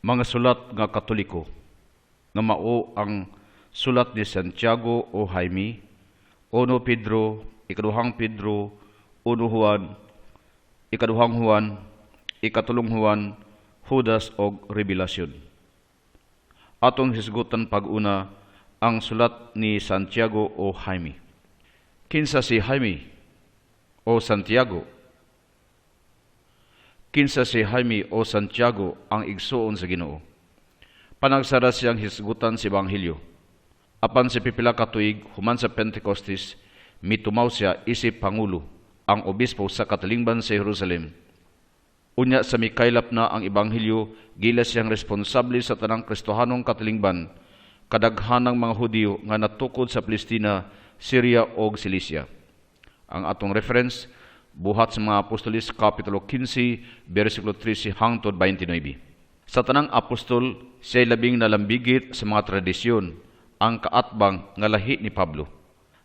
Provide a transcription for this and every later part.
mga sulat nga katoliko nga mao ang sulat ni Santiago o Jaime, Uno Pedro, ikaduhang Pedro, Uno Juan, ikaduhang Juan, ikatulong Juan, Judas o Revelasyon. Atong hisgutan pag-una ang sulat ni Santiago o Jaime. Kinsa si Jaime o Santiago? Kinsa si Jaime o Santiago ang igsuon sa Ginoo. Panagsara siyang hisgutan si Ebanghelyo. Apan si pipila ka tuig human sa Pentecostes, mitumaw siya isip pangulo ang obispo sa katalingban sa Jerusalem. Unya sa mikaylap na ang Ebanghelyo, gila siyang responsable sa tanang Kristohanong katalingban, kadaghanang mga Hudyo nga natukod sa Palestina, Syria o Cilicia. Ang atong reference, buhat sa mga apostolis, Kapitulo 15, versikulo 13 hangtod 29. Sa tanang apostol, siya labing nalambigit sa mga tradisyon, ang kaatbang nga lahi ni Pablo.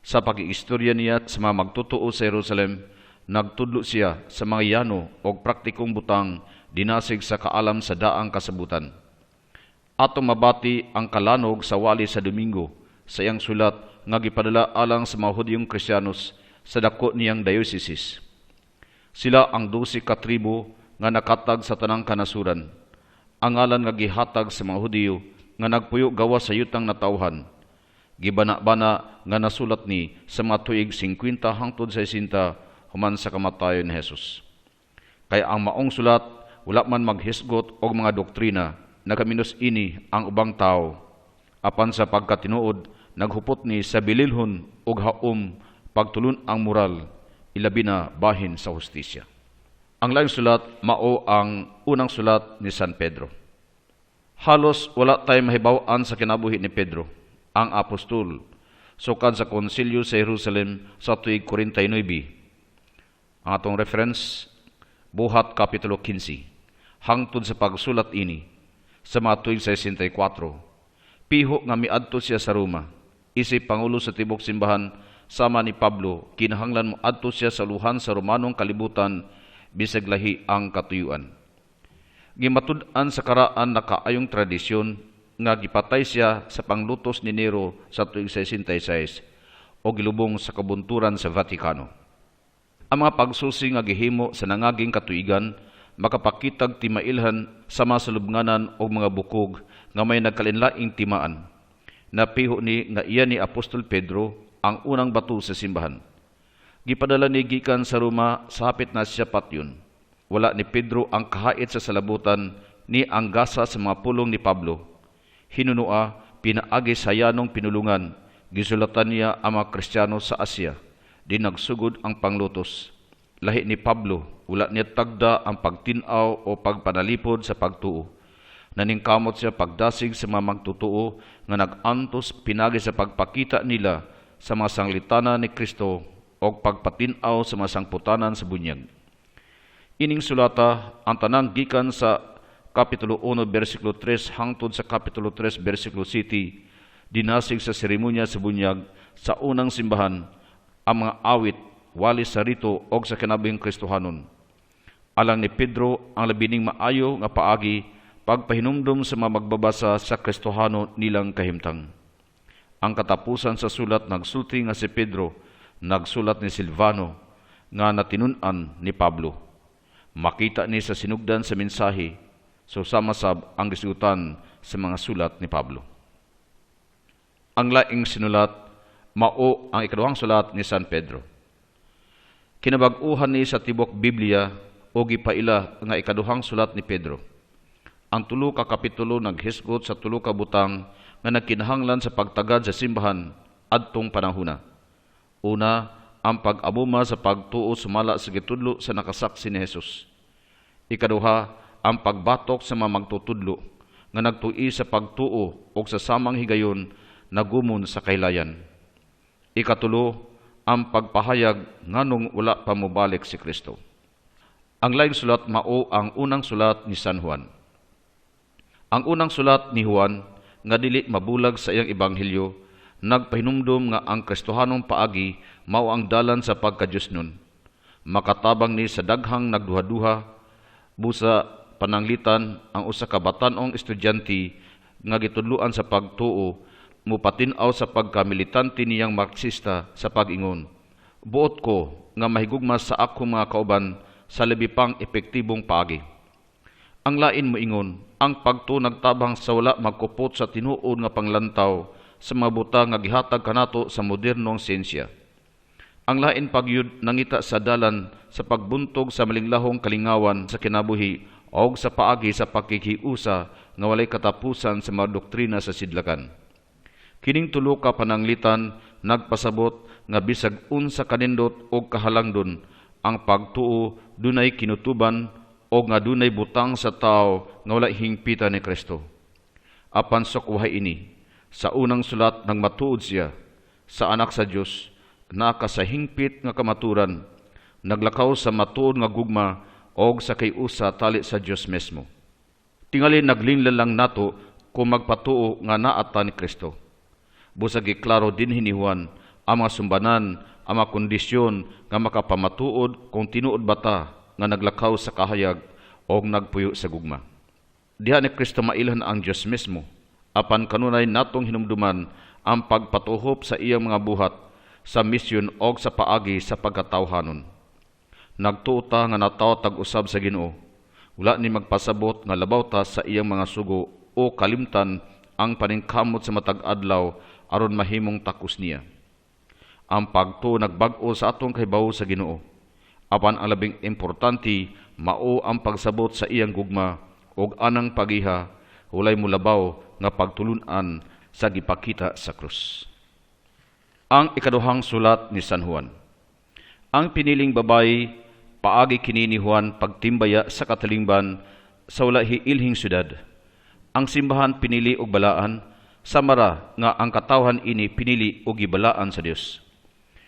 Sa pag-iistorya niya sa mga magtutuo sa Jerusalem, nagtudlo siya sa mga yano o praktikong butang dinasig sa kaalam sa daang kasabutan. Ato mabati ang kalanog sa wali sa Domingo sa iyang sulat nga gipadala alang sa mga Hudyong Kristiyanos sa dako niyang diocese. Sila ang dusi ka tribo nga nakatag sa tanang kanasuran. Ang ngalan nga gihatag sa mga Hudyo nga nagpuyo gawa sa yutang natawhan. Gibana-bana nga nasulat ni sa mga tuig 50 hangtod sa 60 human sa kamatayon ni Jesus. Kaya ang maong sulat wala man maghisgot og mga doktrina nagaminos ini ang ubang tao apan sa pagkatinuod naghupot ni sa bililhon og haom pagtulon ang moral ilabi na bahin sa hustisya. Ang laing sulat mao ang unang sulat ni San Pedro. Halos wala tayo mahibawan sa kinabuhi ni Pedro, ang apostol, sukad sa konsilyo sa Jerusalem sa tuig 49. Ang atong reference, Buhat Kapitulo 15, hangtod sa pagsulat ini, sa mga tuig 64. Piho nga miadto siya sa Roma, isip Pangulo sa Tibok Simbahan, sama ni Pablo, kinahanglan mo adto siya sa luhan sa Romanong kalibutan, bisag lahi ang katuyuan. Gimatud-an sa karaan na kaayong tradisyon nga gipatay siya sa panglutos ni Nero sa tuig 66 o gilubong sa kabunturan sa Vatikano. Ang mga pagsusi nga gihimo sa nangaging katuigan makapakitag timailhan sa mga salubnganan o mga bukog nga may nagkalinlaing timaan. Napiho ni nga iya ni Apostol Pedro ang unang bato sa simbahan. Gipadala ni gikan sa Roma sa hapit na siya patyon. Wala ni Pedro ang kahait sa salabutan ni ang gasa sa mga pulong ni Pablo. Hinunua, pinaagi sa yanong pinulungan, gisulatan niya ang mga Kristiyano sa Asya, di nagsugod ang panglutos. Lahi ni Pablo, wala niya tagda ang pagtinaw o pagpanalipod sa pagtuo. Naningkamot siya pagdasig sa mga magtutuo nga nagantos pinagi sa pagpakita nila sa mga sanglitana ni Kristo o pagpatinaw sa mga sangputanan sa bunyag. Ining sulata ang tanang gikan sa Kapitulo 1, versikulo 3 hangtod sa Kapitulo 3, versikulo 7, dinasig sa seremonya sa bunyag sa unang simbahan ang mga awit, wali sa rito o sa kinabing Kristohanon. Alang ni Pedro ang labining maayo nga paagi pagpahinumdum sa mga magbabasa sa Kristohano nilang kahimtang. Ang katapusan sa sulat nagsulti nga si Pedro, nagsulat ni Silvano, nga natinunan ni Pablo. Makita ni sa sinugdan sa mensahe, so samasab ang gisutan sa mga sulat ni Pablo. Ang laing sinulat, mao ang ikaduhang sulat ni San Pedro. Kinabag-uhan ni sa tibok Biblia o gipaila nga ikaduhang sulat ni Pedro. Ang tulo ka kapitulo naghisgot sa tulo ka butang nga nagkinahanglan sa pagtagad sa simbahan adtong panahuna. Una, ang pag-amuma sa pagtuo sumala sa gitudlo sa nakasaksi ni Jesus. Ikaduha, ang pagbatok sa mga magtutudlo nga nagtui sa pagtuo o sa samang higayon nagumon sa kailayan. Ikatulo, ang pagpahayag nganong wala pa mobalik si Kristo. Ang laing sulat mao ang unang sulat ni San Juan. Ang unang sulat ni Juan nga dili mabulag sa iyang ebanghelyo nagpahinumdom nga ang Kristohanong paagi mao ang dalan sa pagkadiyos nun. Makatabang ni sa daghang nagduha-duha busa pananglitan ang usa ka batan-ong estudyante nga gitudloan sa pagtuo mupatin-aw sa pagkamilitante niyang marksista sa pag-ingon. Buot ko nga mahigugma sa akong mga kauban sa labi pang epektibong paagi. Ang lain mo ingon, ang pagto nagtabang sa wala magkupot sa tinuod nga panglantaw sa mga buta nga gihatag kanato sa modernong siyensya. Ang lain pagyud nangita sa dalan sa pagbuntog sa malinglahong kalingawan sa kinabuhi o sa paagi sa pakikiusa nga walay katapusan sa mga doktrina sa sidlakan. Kining tulo ka pananglitan nagpasabot nga bisag unsa kanindot og kahalangdon ang pagtuo dunay kinutuban o nga dunay butang sa tao nga wala hingpita ni Kristo. Apan sukwahay ini sa unang sulat ng matuod siya sa anak sa Dios naka sa hingpit nga kamaturan naglakaw sa matuod nga gugma og sa kay usa tali sa Dios mesmo. Tingali naglinlan lang nato kung magpatuo nga naata ni Kristo. Busag iklaro din hinihuan ang mga sumbanan, ang mga kondisyon nga makapamatuod kung tinuod bata nga naglakaw sa kahayag o nagpuyo sa gugma. Diha ni Kristo mailhan ang Diyos mismo, apan kanunay natong hinumduman ang pagpatuhop sa iyang mga buhat sa misyon o sa paagi sa pagkatawhanon. Nagtuota nga nataw tag-usab sa Ginoo. Wala ni magpasabot nga labaw ta sa iyang mga sugo o kalimtan ang paningkamot sa matag adlaw aron mahimong takos niya. Ang pagto nagbag-o sa atong kahibaw sa Ginoo. Apan ang labing importante mao ang pagsabot sa iyang gugma ug anang pagiha hulay mulabaw nga pagtulunan sa gipakita sa krus. Ang ikaduhang sulat ni San Juan. Ang piniling babayi paagi kini ni Juan pagtimbaya sa katalingban sa wala hiilhing syudad. Ang simbahan pinili og balaan samara nga ang katawhan ini pinili og gibalaan sa Dios.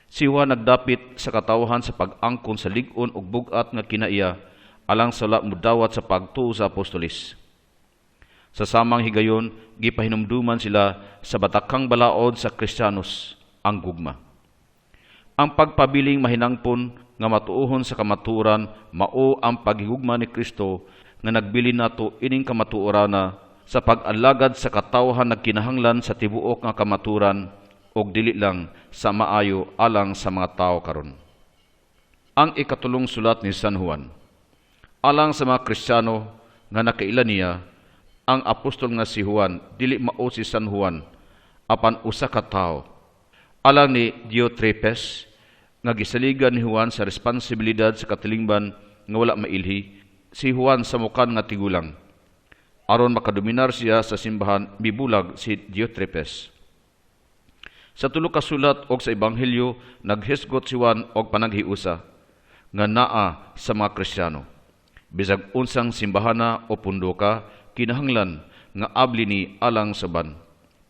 Si Juan nagdapit sa katawhan sa pag-angkon sa lig-on ug bugat nga kinaiya alang sa wala mudawat sa pagtuo sa apostolis. Sa samang higayon, gipahinumduman sila sa batakang balaod sa Kristiyanos, ang gugma. Ang pagpabiling mahinangpon nga matuohon sa kamaturan mao ang paghigugma ni Kristo nga nagbili nato ining kamatuorana sa pag-alagad sa katawhan nagkinahanglan sa tibuok nga kamaturan og dili lang sa maayo alang sa mga tao karon. Ang ikatulong sulat ni San Juan. Alang sa mga Kristiyano nga nakailan niya, ang apostol nga si Juan dili mao si San Juan apan usa ka tawo. Alang ni Diotrepes nga gisaligan ni Juan sa responsibilidad sa katilingban nga wala mailhi, si Juan sa mukan nga tigulang. Aron makadominar siya sa simbahan, bibulag si Diotrepes. Sa tulo ka sulat og sa ebanghelyo naghisgot si Juan og panaghiusa nga naa sa mga Kristiyano. Bisag unsang simbahana o pundo ka kinahanglan nga abli ni alang saban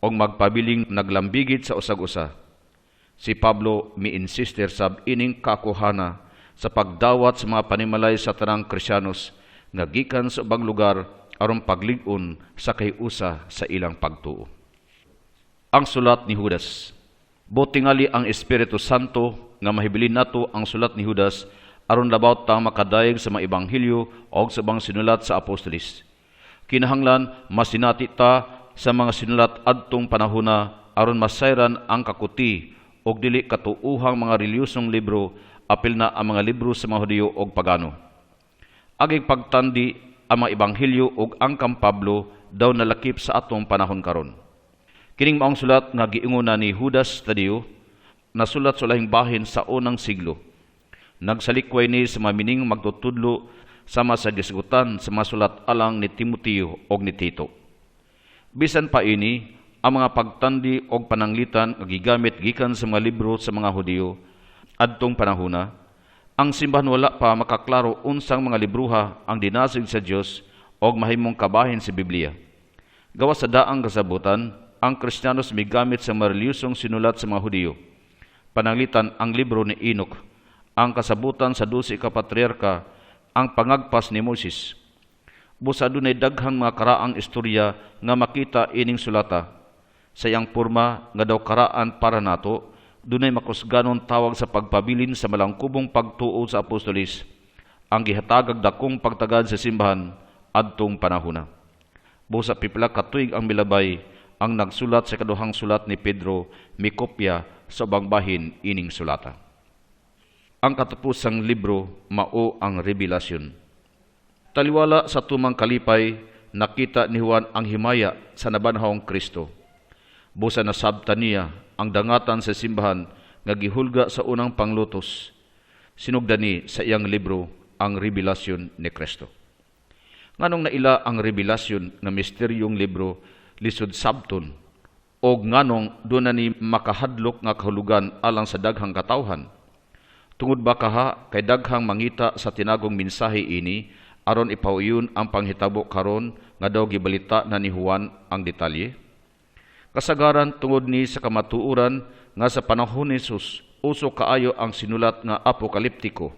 og magpabiling naglambigit sa usag-usa. Si Pablo mi-insister sab ining kakuhana sa pagdawat sa mga panimalay sa tanang Kristyanos nga gikan sa ubang lugar aron paglig-on sa kayusa sa ilang pagtuo. Ang sulat ni Judas Butingali ang Espiritu Santo nga mahibilin nato ang sulat ni Judas aron labaw ta makadayeg sa mga ebanghelyo o sa bang sinulat sa apostolis. Kinahanglan masinati ta sa mga sinulat adtong panahona aron masayran ang kakuti og dili katuuhang mga reliyosong libro apil na ang mga libro sa mga Hudiyo og pagano. Aging pagtandi ang mga ebanghelyo og ang Pablo daw nalakip sa atong panahon karon. Kining maong sulat nga giinguna ni Judas Tadeo, nasulat sa lahing bahin sa unang siglo. Nagsalikway ni sa mamining magtutudlo sama sa gisgutan sa mga sulat alang ni Timoteo og ni Tito. Bisan pa ini, ang mga pagtandi og pananglitan nga gigamit gikan sa mga libro sa mga Hudiyo adtong panahona, ang simbahan wala pa makaklaro unsang mga libruha ang dinasig sa Dios og mahimong kabahin sa Biblia. Gawa sa daang kasabutan, ang Kristiyanos migamit sa marelyosong sinulat sa mga Hudiyo. Pananglitan ang libro ni Enoch, ang kasabutan sa dusi ka patriarka, ang pangagpas ni Moses. Busa dunay daghang mga karaang istorya nga makita ining sulata. Sa iyang porma nga daw karaan para nato, dunay makusganon tawag sa pagpabilin sa malangkubong pagtuo sa apostolis, ang gihatagag dakong pagtagad sa simbahan, adtong panahona. Busa pipila ka tuig ang milabay ang nagsulat sa kaduhang sulat ni Pedro mikopya sa ubang bahin ining sulata. Ang katapusang libro mao ang Revelasyon. Taliwala sa tumang kalipay, nakita ni Juan ang himaya sa nabanhawang Kristo. Busa na sabta niya ang dangatan sa simbahan nga gihulga sa unang panglutos. Sinugdan ni sa iyang libro ang Revelasyon ni Kristo. Nganong naila ang revelasyon nga misteryong libro lisod sabton o nganong doon na ni makahadlok nga kahulugan alang sa daghang katawhan. Tungod ba kaha kay daghang mangita sa tinagong mensahe ini aron ipauyon ang panghitabo karon nga daw gibalita na ni Juan ang detalye? Kasagaran tungod ni sa kamatuuran nga sa panahon ni Jesus uso kaayo ang sinulat nga apokaliptiko.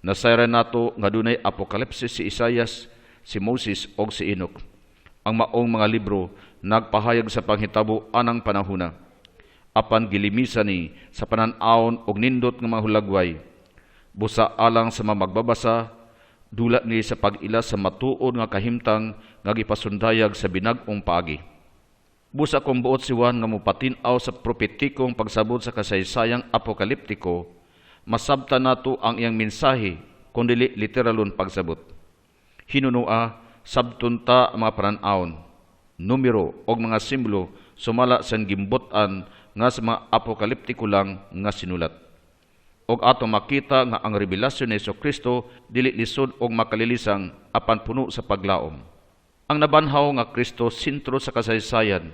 Nasayra nato nga dunay apokalipsis si Isayas, si Moses o si Enoch. Ang maong mga libro nagpahayag sa panghitabo anang panahuna. Apan gilimisa ni sa pananawon og nindot nga mga hulagway. Busa alang sa mga magbabasa, dula ni sa pag-ila sa matuod nga kahimtang nga gipasundayag sa binag-ong paagi. Busa kong buot si Juan nga mupatinaw sa propetikong pagsabot sa kasaysayang apokaliptiko, masabta nato ang iyang mensahe kundi literalon pagsabot hinunua, sabtunta ang mga pananawon, numero o mga simbolo sumala sa gimbotan nga sa mga apokaliptiko lang nga sinulat. Og ato makita nga ang revelasyon ni Yesu Kristo dili lisod og makalilisang apan puno sa paglaom. Ang nabanhaw nga Kristo sentro sa kasaysayan,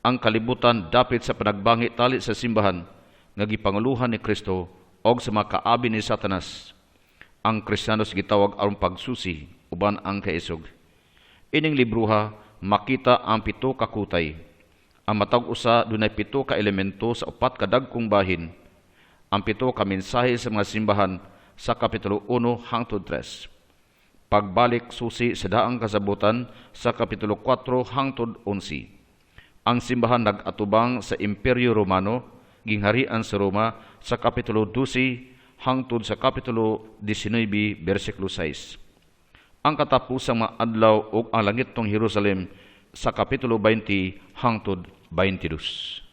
ang kalibutan dapit sa panagbangi tali sa simbahan nga gipanguluhan ni Kristo og sa mga kaabi ni Satanas. Ang Kristiyanos gitawag aron pagsusi uban ang kaisog. Ining libruha makita ang pito ka kutay. Ang matag usa dunay pito ka elemento sa upat ka dagkong bahin. Ang pito ka mensahe sa mga simbahan sa kapitulo 1 hangtod 3. Pagbalik susi sa daang kasabutan sa kapitulo 4 hangtod 11. Ang simbahan nagatubang sa Imperyo Romano, gingharian sa Roma sa kapitulo 12 hangtod sa kapitulo 19 bersikulo 6 ang katapusang mga adlaw ug ang langit tong Jerusalem sa kapitulo 20 hangtod 22.